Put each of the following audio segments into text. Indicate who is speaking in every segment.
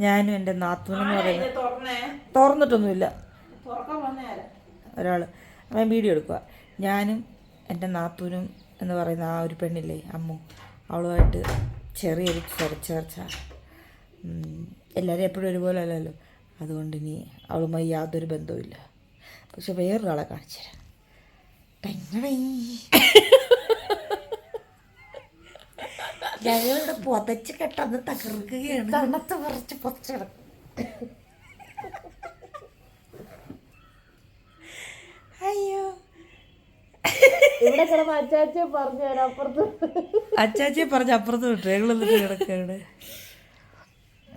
Speaker 1: ഞാനും എന്റെ നാത്തൂനെന്ന് പറയുന്നത്
Speaker 2: തുറന്നേ?
Speaker 1: തുറന്നിട്ടൊന്നുമില്ല. ഒരാൾ അവൻ വീഡിയോ എടുക്കുക ഞാനും എന്റെ നാത്തൂനും എന്ന് പറയുന്ന ആ ഒരു പെണ്ണില്ലേ അമ്മു. അവളുമായിട്ട് ചെറിയൊരു ചെറിച്ചേർച്ച എല്ലാവരും എപ്പോഴും ഒരുപോലെ അല്ലല്ലോ. അതുകൊണ്ട് ഇനി അവളുമായി യാതൊരു ബന്ധവുമില്ല. പക്ഷെ വേറൊരാളെ കാണിച്ചു തരാം. പെങ്ങളെ. ഞങ്ങളുടെ പുതച്ച് കെട്ടന്ന് തകർക്കുകയാണ്. കണ്ണത്ത് പറിച്ച് പൊതച്ചെടുക്കും അയ്യോ.
Speaker 3: ഇവിടെ അച്ചാച്ച പറഞ്ഞു തരാം അപ്പുറത്ത്.
Speaker 1: അച്ചാച്ചിയെ പറഞ്ഞ് അപ്പുറത്ത് വിട്ടു. ഞങ്ങൾ എന്നിട്ട് കിടക്കാണ്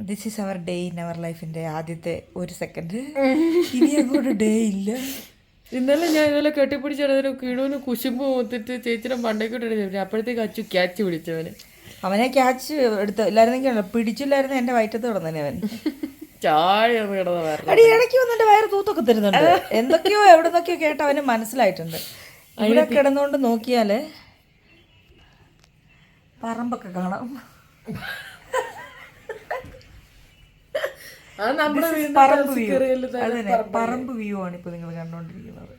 Speaker 1: this is our day in our ലൈഫിന്റെ ആദ്യത്തെ ഒരു സെക്കൻഡ് ഇനി അങ്ങോട്ട് ഡേ ഇല്ല.
Speaker 3: ഇന്നലെ ഞാൻ ഇന്നലെ കെട്ടിപ്പിടിച്ചതിന് കിണുവിന് കുശുമ്പ് മൂത്തിട്ട് ചേച്ചിയുടെ മണ്ടയ്ക്കോട്ട് അപ്പോഴത്തേക്ക് അച്ചു ക്യാച്ച് പിടിച്ചവന്
Speaker 1: അവനെ ക്യാച്ച് എടുത്ത് ഇല്ലായിരുന്നെങ്കിൽ പിടിച്ചില്ലായിരുന്നു എന്റെ വയറ്റത്ത് കിടന്നേ അവൻ അടി ഇടയ്ക്ക് വന്നിട്ട് വയറ് തൂത്തൊക്കെ തരുന്നുണ്ട്. എന്തൊക്കെയോ എവിടെ നിന്നൊക്കെയോ കേട്ട് അവന് മനസ്സിലായിട്ടുണ്ട്. ഇവിടെ കിടന്നുകൊണ്ട് നോക്കിയാൽ പറമ്പൊക്കെ കാണാം. പറമ്പ് വ്യൂ അതന്നെ പറമ്പ് വ്യൂ ആണ് ഇപ്പൊ നിങ്ങൾ കണ്ടോണ്ടിരിക്കുന്നത്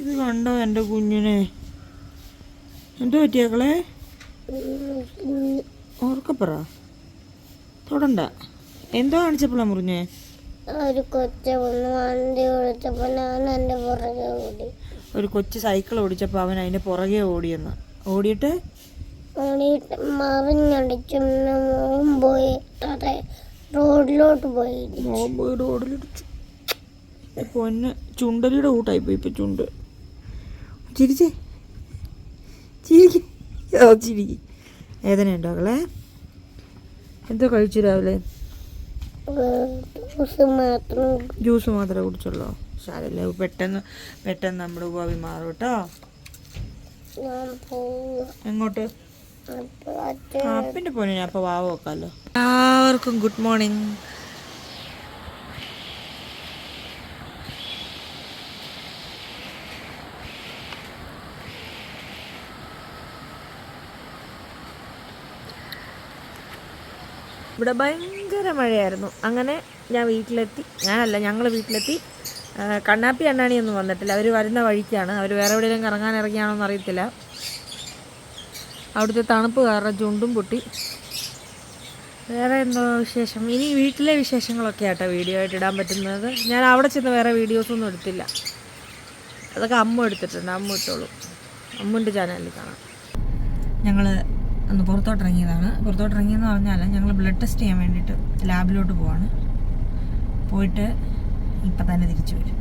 Speaker 1: ഇത് കണ്ടോ എന്റെ കുഞ്ഞിനെ? എന്തോ പറ്റിയാക്കളെ ഓർക്കപ്പറ തൊടണ്ട. എന്തോ കാണിച്ചപ്പോഴാ മുറിഞ്ഞേ?
Speaker 4: ഒരു കൊച്ച വന്ന് വണ്ടി ഓടിച്ചപ്പോൾ ഞാൻ എന്റെ പുറകെ ഓടി.
Speaker 1: ഒരു കൊച്ചു സൈക്കിൾ ഓടിച്ചപ്പോൾ അവൻ അതിന്റെ പുറകെ ഓടിയെന്ന്. ഓടിയിട്ട്?
Speaker 4: ഓടിയിട്ട് മറിഞ്ഞടിച്ചു മോൻ പോയി. അതെ റോഡിലോട്ട് പോയി
Speaker 1: മോൻ പോയി റോഡിലിടിച്ചു പൊന്ന് ചുണ്ടലിയുടെ കൂട്ടായിപ്പോയി ഇപ്പം ചുണ്ട്. ചിരിച്ചേ? ചിരിക്ക് ഓ ചിരിക്ക് വേദനയുണ്ടോ മകളെ എന്തോ കഴിച്ചു രാവിലെ? ജ്യൂസ് മാത്രമേ കുടിച്ചുള്ളൂ. സാരല്ലേ പെട്ടെന്ന് പെട്ടെന്ന് നമ്മുടെ ഉപവി മാറും കേട്ടോ. എങ്ങോട്ട്? അപ്പിന്റെ പോനെ അപ്പോൾ വാവ വെക്കാമല്ലോ എല്ലാവർക്കും ഗുഡ് മോർണിംഗ്. ഇവിടെ ഭയങ്കര മഴയായിരുന്നു. അങ്ങനെ ഞാൻ വീട്ടിലെത്തി. ഞാനല്ല ഞങ്ങൾ വീട്ടിലെത്തി. കണ്ണാപ്പി അണ്ണാണിയൊന്നും വന്നിട്ടില്ല. അവർ വരുന്ന വഴിക്കാണ്. അവർ വേറെ എവിടെയെങ്കിലും കറങ്ങാൻ ഇറങ്ങിയാണോ എന്ന് അറിയത്തില്ല. അവിടുത്തെ തണുപ്പ് കാരണം ചുണ്ടും പൊട്ടി. വേറെ എന്തോ വിശേഷം? ഇനി വീട്ടിലെ വിശേഷങ്ങളൊക്കെ ആട്ടോ വീഡിയോ ആയിട്ട് ഇടാൻ പറ്റുന്നത്. ഞാൻ അവിടെ ചെന്ന് വേറെ വീഡിയോസൊന്നും എടുത്തില്ല. അതൊക്കെ അമ്മ എടുത്തിട്ടുണ്ട്. അമ്മ ഇട്ടോളൂ. അമ്മുന്റെ ചാനലിൽ കാണാം. ഞങ്ങൾ ഒന്ന് പുറത്തോട്ടിറങ്ങിയതാണ്. പുറത്തോട്ടിറങ്ങിയെന്ന് പറഞ്ഞാൽ ഞങ്ങൾ ബ്ലഡ് ടെസ്റ്റ് ചെയ്യാൻ വേണ്ടിയിട്ട് ലാബിലോട്ട് പോവാണ്. പോയിട്ട് ഇപ്പം തന്നെ തിരിച്ചു വരും.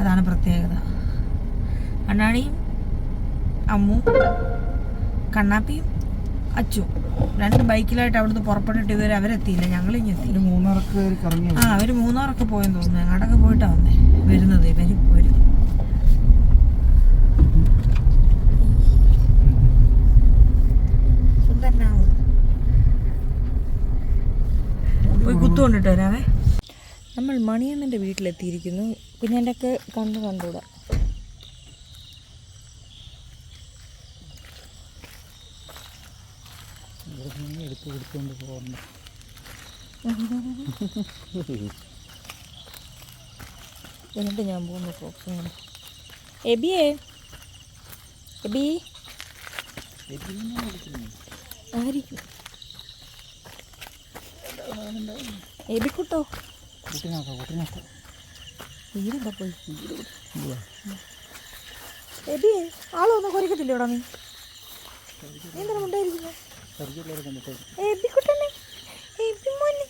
Speaker 1: അതാണ് പ്രത്യേകത. അണ്ണാണിയും അമ്മു കണ്ണാപ്പിയും അച്ചു രണ്ട് ബൈക്കിലായിട്ട് അവിടുന്ന് പുറപ്പെട്ടിട്ട് ഇതുവരെ അവരെത്തിയില്ല. ഞങ്ങൾ ഇനി എത്തി. ആ അവർ മൂന്നാറൊക്കെ പോയെന്ന് തോന്നുന്നു. ഞങ്ങടൊക്കെ പോയിട്ടാണ് വന്നേ. വരുന്നത് ഇവരും വരും. പോയി വരാമേ നമ്മൾ മണിയണ്ണന്റെ വീട്ടിലെത്തിയിരിക്കുന്നു. കുഞ്ഞന്റെ ഒക്കെ കണ്ടു കണ്ടുകൂടാ.
Speaker 5: എടുത്ത് എടുത്തുകൊണ്ട് പോകണം
Speaker 1: എന്നിട്ട് ഞാൻ പോകുന്നു കൊണ്ട് എബിയേ? എബി? ആയിരിക്കും എബിക്കുട്ടോ
Speaker 5: കൂട്ടിനാക്കാം കൂട്ടിനാക്കാം.
Speaker 1: വീടെന്താ പോയി? എബി ആളൊന്നും കുറയ്ക്കത്തില്ലോടാ ഇവിടെ നീ? എന്താണ്
Speaker 5: കണ്ടിട്ട്
Speaker 1: എബിക്കുട്ടനെ എബി മോനെ.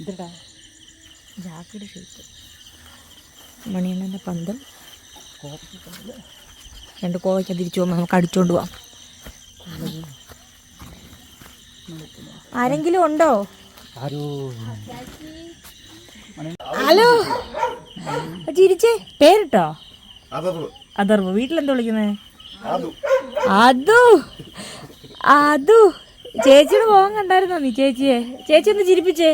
Speaker 5: ഇതെടാ
Speaker 1: ജാക്കിയുടെ ഷേപ്പ് മണിയണ്ണന്റെ പന്തൽ. രണ്ട് കോവയ്ക്ക തിരിച്ചു പോകുമ്പോൾ നമുക്ക് അടിച്ചോണ്ട് പോവാം. ആരെങ്കിലും ഉണ്ടോ? ഹലോ? ചിരിച്ചേ പേരിട്ടോ? അതർവ്. വീട്ടിലെന്താ വിളിക്കുന്നത് അതു. അതു. ചേച്ചിയുടെ പോകാൻ കണ്ടായിരുന്നോ നീ ചേച്ചിയെ? ചേച്ചി ഒന്ന് ചിരിപ്പിച്ചേ.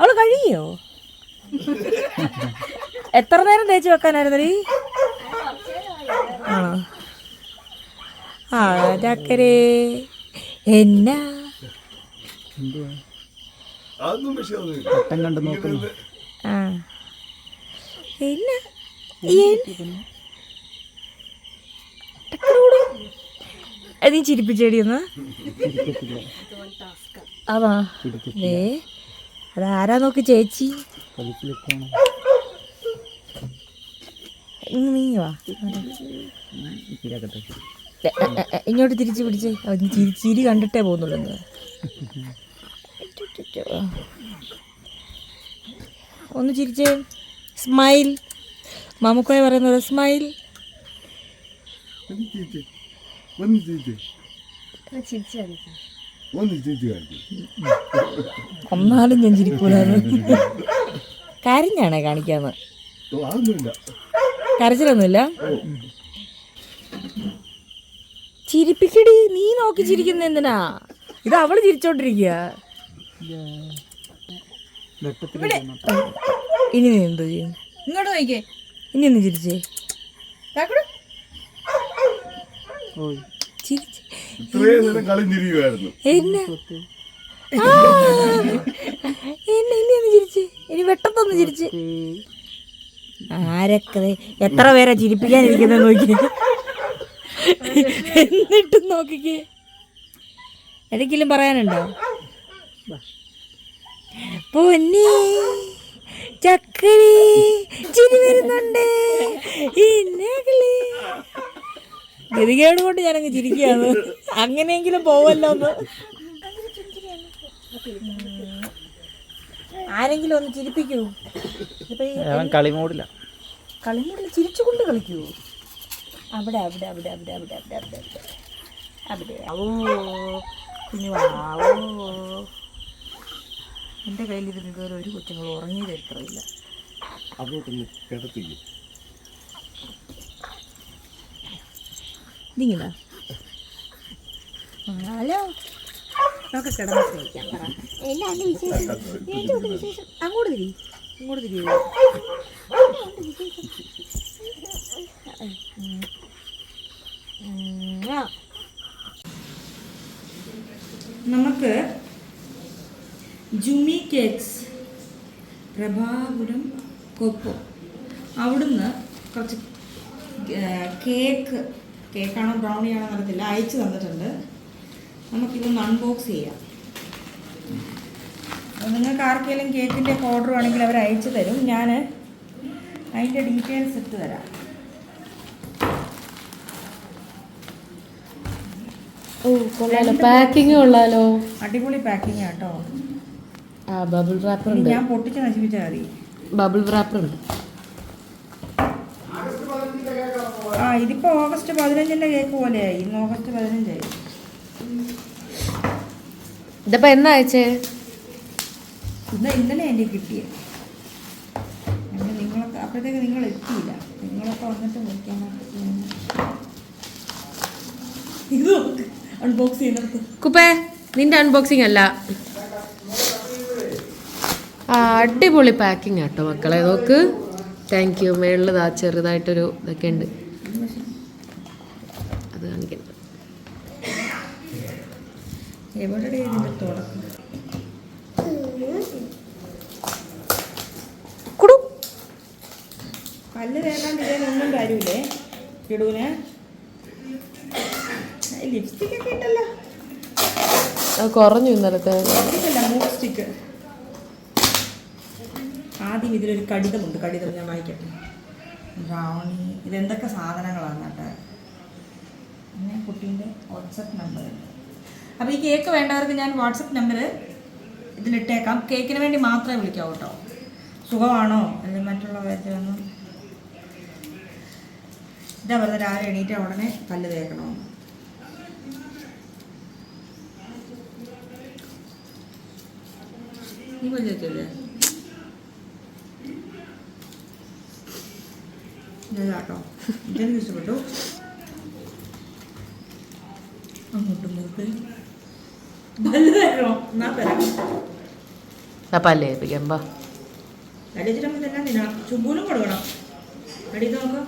Speaker 1: അവൾ കഴിയോ? എത്ര നേരം തേച്ച് വെക്കാനായിരുന്നു നീ? ആ. ആ ചക്കരേ എന്നാ?
Speaker 5: വട്ടം
Speaker 1: ആ. നീ ചിരിപ്പിച്ചേടി
Speaker 5: ഒന്ന്.
Speaker 1: അതാ ഏ ആരാ നോക്ക് ചേച്ചി? നീ വാ. ഇങ്ങോട്ട് തിരിച്ചു പിടിച്ചേ. ചിരി കണ്ടിട്ടേ പോകുന്നുള്ളൂ ഒന്ന് ചിരിച്ചേ. സ്മൈൽ മാമുക്കോയ പറയുന്നത് സ്മൈൽ ഒന്നാലും ഞാൻ ചിരിക്കൂലായിരുന്നു. കരഞ്ഞാണേ കാണിക്കാന്ന്. കരച്ചിലൊന്നുമില്ല. ചിരിപ്പിക്കടി നീ നോക്കി ചിരിക്കുന്ന എന്തിനാ? ഇത് അവൾ ചിരിച്ചോണ്ടിരിക്കുക ഇനി നീ എന്തോ ചെയ്യുന്നു
Speaker 3: ഇങ്ങോട്ട് നോക്കേ
Speaker 1: ഇനി ഒന്ന് ചിരിച്ചേ. വെട്ടത്തൊന്ന് ചിരിച്ച്. ആരൊക്കെ എത്ര പേരാ ചിരിപ്പിക്കാനിരിക്കുന്ന നോക്കി. എന്നിട്ടും നോക്കിക്കേ. എന്തെങ്കിലും പറയാനുണ്ടോ? പൊന്നി ചക്കരി ചിരി വരുന്നുണ്ട്. ഗതികേട് കൊണ്ട് ഞാനങ്ങ് ചിരിക്കുകയാണ്. അങ്ങനെയെങ്കിലും പോവല്ലോ ഒന്ന്. ആരെങ്കിലും ഒന്ന് ചിരിപ്പിക്കൂ.
Speaker 5: കളിമൂടില്ല
Speaker 1: കളിമോടില്ല ചിരിച്ചുകൊണ്ട് കളിക്കൂ. അവിടെ അവിടെ അവിടെ അവിടെ അവിടെ അവിടെ അവിടെ അവിടെ. അവിടെ. ഓ കുഞ്ഞു വാവോ. എന്റെ കയ്യിലിരുന്ന് ഇതുവരെ ഒരു കൊച്ചുങ്ങൾ ഉറങ്ങി ചരിത്രമില്ല ഇതിങ്ങനെ ഹലോ. നമുക്ക് കിടന്ന് സ്നേഹിക്കാം പറ. എന്നാണ് വിശേഷം? എന്തുകൊണ്ട് വിശേഷം? അങ്ങോട്ട് തിരി. അങ്ങോട്ട് തിരി. നമുക്ക് ജുമി കേക്ക്സ് പ്രഭാപുരം കൊപ്പം അവിടുന്ന് കുറച്ച് കേക്ക് കേക്കാണോ ആണോ നടത്തില്ല അയച്ചു തന്നിട്ടുണ്ട്. നമുക്കിതൊന്ന് അൺബോക്സ് ചെയ്യാം. നിങ്ങൾക്ക് ആർക്കെങ്കിലും കേക്കിന്റെ ഓർഡർ വേണമെങ്കിൽ അവർ അയച്ചു തരും. ഞാൻ അതിന്റെ ഡീറ്റെയിൽസ് ഇട്ട് തരാം.
Speaker 3: ഓ കൊള്ളാലോ. പാക്കിങ് കൊള്ളാലോ
Speaker 1: അടിപൊളി പാക്കിംഗ് കേട്ടോ
Speaker 3: ആ ബബിൾ റാപ്പർ ഉണ്ട്.
Speaker 1: ഞാൻ പൊട്ടിച്ച് നശിപ്പിച്ചാൽ മതി.
Speaker 3: ബബിൾ റാപ്പർ ഉണ്ട്.
Speaker 1: ആ ഇതിപ്പോൾ ഓഗസ്റ്റ് പതിനഞ്ചിന്റെ കേക്ക് പോലെയായി. ഇന്ന് ഓഗസ്റ്റ് പതിനഞ്ചായി.
Speaker 3: ഇതിപ്പോ എന്നാ അയച്ചേ?
Speaker 1: ഇന്ന് ഇന്നലെ എന്റെ കിട്ടിയത് അങ്ങനെ നിങ്ങളൊക്കെ അപ്പോഴത്തേക്ക് നിങ്ങൾ എത്തിയില്ല. നിങ്ങളൊക്കെ വന്നിട്ട് വിളിക്കാൻ ഇത് അൺബോക്സ് ചെയ്യുന്നിടത്ത്.
Speaker 3: കുപ്പേ നിന്റെ അൺബോക്സിംഗ് അല്ല. അടിപൊളി പാക്കിംഗ് കേട്ടോ മക്കളെ. നോക്ക്. താങ്ക് യു മേളിൽ ആ ചെറുതായിട്ടൊരു ഇതൊക്കെ ഉണ്ട്. അത്
Speaker 1: പല്ല് ഇതിനൊന്നും കാര്യമില്ലേ? ലിപ്സ്റ്റിക് ഒക്കെ ഇട്ടല്ലോ.
Speaker 3: കുറഞ്ഞു ഇന്നലത്തെ
Speaker 1: ഇതല്ല മൂക്ക് സ്റ്റിക്ക്. ആദ്യം ഇതിലൊരു കടിതമുണ്ട്. കടിതം ഞാൻ വായിക്കട്ടെ. ബ്രൗണി ഇതെന്തൊക്കെ സാധനങ്ങളാണ് കേട്ടോ? പിന്നെ കുട്ടീന്റെ വാട്സപ്പ് നമ്പർ അപ്പോൾ ഈ കേക്ക് വേണ്ടവർക്ക് ഞാൻ വാട്സപ്പ് നമ്പർ ഇതിലിട്ടേക്കാം. കേക്കിന് വേണ്ടി മാത്രമേ വിളിക്കാവൂ കേട്ടോ. സുഖമാണോ? അല്ലെങ്കിൽ മറ്റുള്ള കാര്യത്തിലൊന്നും ഇതാ പറഞ്ഞ രാവിലെ എണീറ്റ ഉടനെ പല്ല് തേക്കണമെന്ന്. നീ പല്ല് തേക്കല്ലേ ഇതാട്ടോ ഇതെനിക്ക് ഇഷ്ടപ്പെട്ടു അങ്ങോട്ടും എന്നാ തരാം
Speaker 3: പല്ലേ ഏൽപ്പിക്കാം ബാ
Speaker 1: അടിച്ചിട്ട് തന്നെ തിന്നാം ചുമ്പൂലും കൊടുക്കണം അടി നോക്കാം.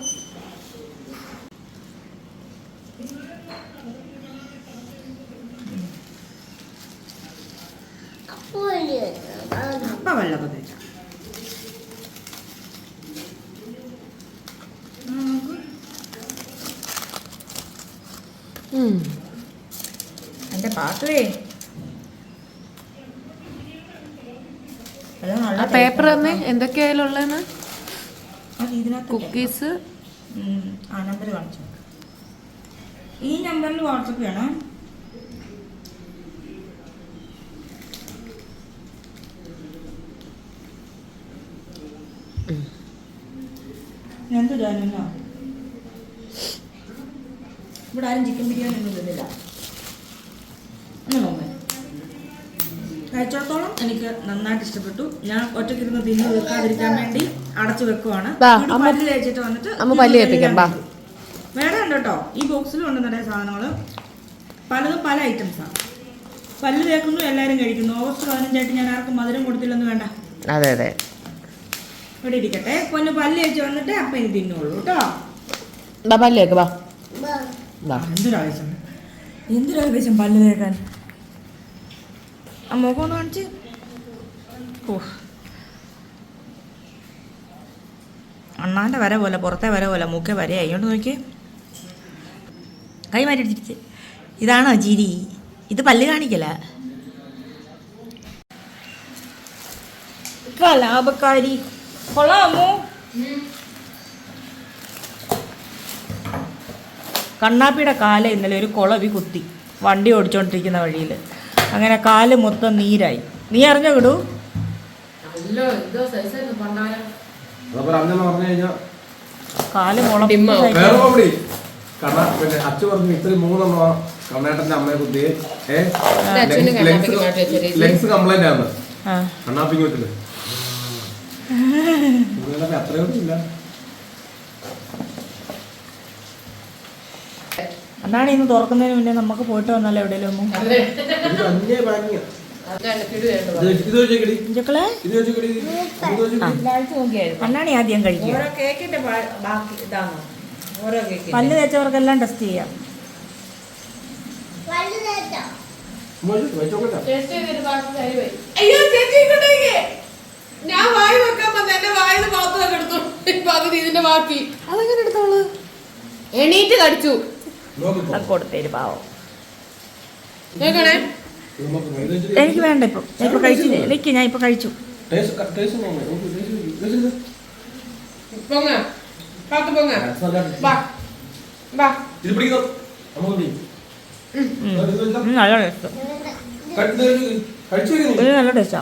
Speaker 1: അപ്പ വല്ല തേക്കാം
Speaker 3: ആ പേപ്പർ തന്നെ? എന്തൊക്കെയായാലും ഉള്ളതെന്ന്? കുക്കീസ്
Speaker 1: ഉം, ആ നമ്പർ കാണിച്ചു. ഈ നമ്പറിൽ വാട്സപ്പ് ചെയ്യണം. ഞാൻ ജാനുന്നോ ഇവിടെ ആരും ചിക്കൻ ബിരിയാണി ഒന്നും തിന്നില്ല. കഴിച്ചിടത്തോളം എനിക്ക് നന്നായിട്ട് ഇഷ്ടപ്പെട്ടു. ഞാൻ ഒറ്റയ്ക്കിരുന്ന് തിന്നു തീർക്കാതിരിക്കാൻ വേണ്ടി അടച്ചു വെക്കുവാണ്. പല്ല് കഴിച്ചിട്ട് വന്നിട്ട്
Speaker 3: അമ്മ പല്ല് തേപ്പിക്കാം, ബാ.
Speaker 1: വേറെ ഉണ്ട് കേട്ടോ. ഈ ബോക്സിലും ഉണ്ട് നിറയെ സാധനങ്ങൾ പലതും പല ഐറ്റംസാണ് പല്ല് തേക്കുന്നു എല്ലാവരും കഴിക്കുന്നു. ഓഗസ്റ്റ് പതിനഞ്ചായിട്ട് ഞാൻ ആർക്കും മധുരം കൊടുത്തില്ലെന്ന് വേണ്ട.
Speaker 3: അതെ അതെ.
Speaker 1: ഇവിടെ ഇരിക്കട്ടെ. പൊന്ന് പല്ല് കഴിച്ച് വന്നിട്ട് അപ്പം ഇനി തിന്നുള്ളൂ കേട്ടോ.
Speaker 3: ബാ പല്ലേക്ക് ബാ
Speaker 4: ബാ.
Speaker 3: ബാ
Speaker 1: എന്തൊരാവശ്യം എന്തൊരാവശ്യം പല്ല് തേക്കാൻ. ആ മുഖം ഒന്ന് കാണിച്ച് ഓ അണ്ണാന്റെ വര പോലെ പുറത്തെ വര പോലെ മൂക്കെ വര അയ്യോണ്ട് നോക്കി. കൈ മാറ്റി തിരിച്ച് ഇതാണോ ചിരി? ഇത് പല്ല് കാണിക്കല? കലാപക്കാരി കൊള്ളാമോ കണ്ണാപ്പിയുടെ കാല ഇന്നലെ ഒരു കുളവി കുത്തി. വണ്ടി ഓടിച്ചുകൊണ്ടിരിക്കുന്ന വഴിയിൽ അങ്ങനെ കാൽ മൊത്തം നീരായി. നീ അറിഞ്ഞോ കിടൂ
Speaker 6: കഴിഞ്ഞാൽ
Speaker 1: കാൽ മുളം
Speaker 6: വേറെ കോമഡി കാരണം പിന്നെ അച്ഛൻ പറഞ്ഞു ഇത്രയും മൂന്നെണ്ണോ അമ്മയെ കംപ്ലൈന്റ് ആണ് അത്രയൊന്നും ഇല്ല.
Speaker 1: അന്നാണ് ഇന്ന് തുറക്കുന്നതിന് മുന്നേ നമുക്ക് പോയിട്ട് വന്നാലോ എവിടെയെങ്കിലും അണ്ണാണി ആദ്യം
Speaker 3: കഴിക്കും
Speaker 1: പല്ല് തേച്ചവർക്കെല്ലാം ടെസ്റ്റ് ചെയ്യാം.
Speaker 3: ഞാൻ വായി വെക്കാൻ എന്റെ വായിന്ന് പാത്രം എടുത്തു. പകുതി ഇതിന്റെ ബാക്കി. അതെങ്ങനെ എടുത്തോളൂ? എണീറ്റ് കടിച്ചു.
Speaker 1: അത് കൊടുത്തേര് പാവം. എനിക്ക് വേണ്ട ഇപ്പം. ഞാൻ ഇപ്പൊ കഴിച്ചില്ലേ എനിക്ക് ഞാൻ ഇപ്പൊ കഴിച്ചു. നല്ല ടേസ്റ്റ്. നല്ല
Speaker 3: ടേസ്റ്റ്.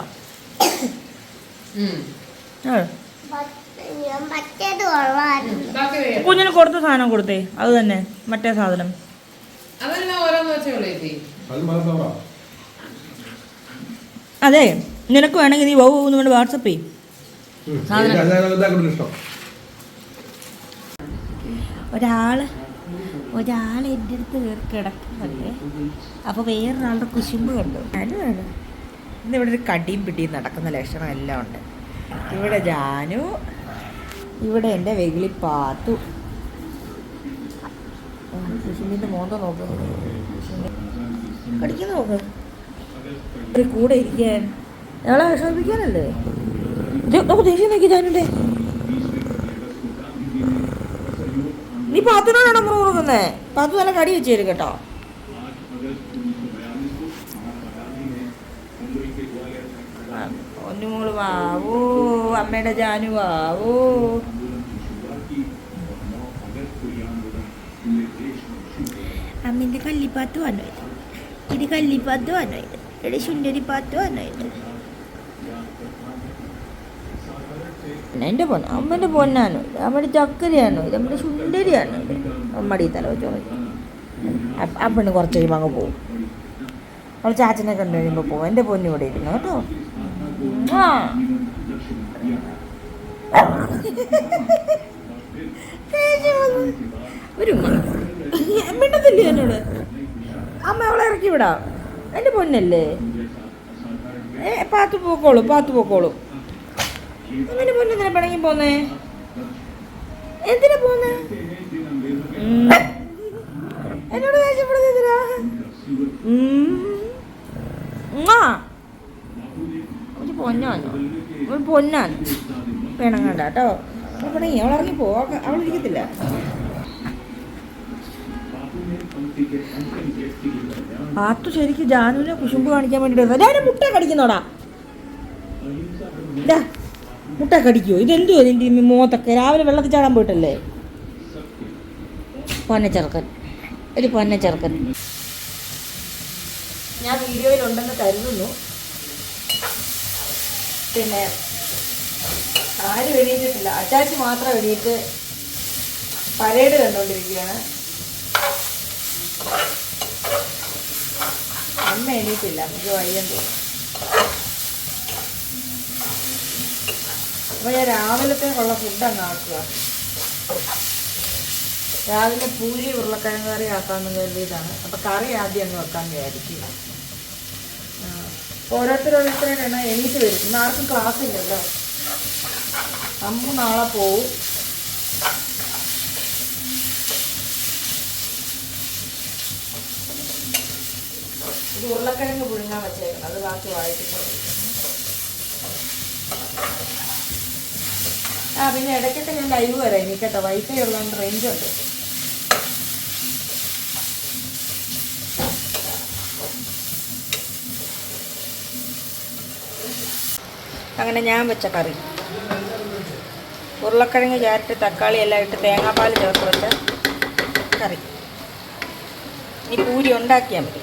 Speaker 1: കുഞ്ഞിന് കൊടുത്ത സാധനം കൊടുത്തേ. അത് തന്നെ. മറ്റേ സാധനം.
Speaker 6: അത്.
Speaker 1: നിനക്ക് വേണമെങ്കിൽ നീ വൗ എന്ന് വേണ്ടി വാട്സപ്പ് ചെയ്യും.
Speaker 6: ഇഷ്ടം.
Speaker 1: ഒരാൾ എന്റെ അടുത്ത് കിടക്കുന്നുണ്ട്. അപ്പോൾ വേറൊരാളുടെ കുശുമ്പ് കണ്ടു. ഞാനും ഇന്നിവിടെ ഒരു കടിയും പിടിയും നടക്കുന്ന ലക്ഷണം എല്ലാം ഉണ്ട്. ഇവിടെ ജാനു ഇവിടെ എന്റെ വെകിളി പാത്തു. കുശുമ്പിന്റെ മോന്ത നോക്ക്. കടിക്കുന്നു നോക്ക്. ഒരു കൂടെ ഇരിക്കാൻ. ഞങ്ങളെ വിഷമിപ്പിക്കാനല്ലേ ഇത് നമുക്ക് ദേഷ്യം നോക്കി ഞാനുണ്ടേ നീ പാത്തിനോടാണ് നമ്മൾ കൊടുക്കുന്നത് പാത്തു നല്ല കടി വെച്ചു തരും കേട്ടോ. ഒന്നുമോൾ വാവോ അമ്മയുടെ ജാനു വാവോ. അമ്മന്റെ കല്ലിപ്പാത്തു വന്നു. ഇത് ഇത് കല്ലിപ്പാത്തു വന്നു. ഇത് ഇവിടെ ശുണ്ടരിപ്പാത്തു വന്നു. ഇത് എന്റെ പൊന്ന് അമ്മന്റെ പൊന്നാണ്. ഇത് അമ്മയുടെ ചക്കരയാണ്. ഇത് അമ്മയുടെ സുന്ദരിയാണ്. ഇത് അമ്മയുടെ തല വെച്ചോ അപ്പണ് കുറച്ച് കഴിയുമ്പോൾ അങ്ങ് പോവും. അവൾ ചാച്ചനെ കണ്ടു കഴിയുമ്പോൾ പോവും. എന്റെ പൊന്നു ഇവിടെ ഇരുന്നു കേട്ടോ. ഒരു മിണ്ടത്തില്ലേ എന്നോട് അമ്മ അവളെ ഇറക്കി വിടാം. എന്റെ പൊന്നല്ലേ? ഏ പാത്തു പോക്കോളൂ പാത്തു പോക്കോളൂ. അങ്ങനെ പൊന്നെ എന്തിനാ പിണങ്ങി പോന്നേ? എന്തിനാ പോന്നേ? എന്നോട് ദേഷ്യപ്പെടുന്ന എന്തിനാ? എന്നോട് അവൾ പൊന്നാണ്. വേണം കണ്ട കേട്ടോ. അവിടെ അവൾ ഇറങ്ങി അവൾ ഇരിക്കത്തില്ല. ആത്തു ശരിക്കും ജാനുവിനെ കുശുമ്പ് കാണിക്കാൻ വേണ്ടിയിട്ട് ഞാൻ മുട്ട കടിക്കുന്നോടാ. ഇതാ മുട്ട കടിക്കുമോ ഇതെന്തോ ഇതിന്റെ മോത്തൊക്കെ? രാവിലെ വെള്ളത്തിൽ ചാടാൻ പോയിട്ടല്ലേ? പൊന്ന ചെറുക്കൻ. ഒരു പൊന്ന ചെറുക്കൻ. ഞാൻ വീഡിയോയിലുണ്ടെന്ന് കരുതുന്നു. പിന്നെ ആരും എണീറ്റിട്ടില്ല. അച്ചാച്ചി മാത്രം എണീറ്റ് പരേഡ് കണ്ടുകൊണ്ടിരിക്കുകയാണ് അമ്മ എണീറ്റില്ല. നമുക്ക് വയ്യം അപ്പൊ അപ്പോൾ ഞാൻ രാവിലത്തേക്കുള്ള ഫുഡ് അങ്ങ് ആക്കുക. രാവിലെ പൂരി ഉരുളക്കിഴങ്ങ് കറി ആക്കാമെന്ന് കരുതിയതാണ്. അപ്പോൾ കറി ആദ്യം അങ്ങ് വെക്കാൻ വിചാരിക്കുക. ഓരോരുത്തരോരോരുത്തരുടെ എണീറ്റ് വരും. ഇന്ന് ആർക്കും ക്ലാസ് ഇല്ലല്ലോ. അമ്മ നാളെ പോവും. ഇത് ഉരുളക്കിഴങ്ങ് പുഴുങ്ങാൻ വെച്ചേക്കണം. അത് ബാക്കി വായിച്ചിട്ട് ആ പിന്നെ ഇടയ്ക്കൊക്കെ ഞാൻ ലൈവ് വരാം. എനിക്കട്ടോ കേട്ടോ വൈഫൈ ഉള്ളതുകൊണ്ട് റേഞ്ച് ഉണ്ട്. അങ്ങനെ ഞാൻ വെച്ച കറി. ഉരുളക്കിഴങ്ങ് ക്യാരറ്റ് തക്കാളി എല്ലാം ഇട്ട് തേങ്ങാപ്പാൽ ചേർത്ത് വെച്ച കറി. ഈ പൂരി ഉണ്ടാക്കിയാൽ മതി.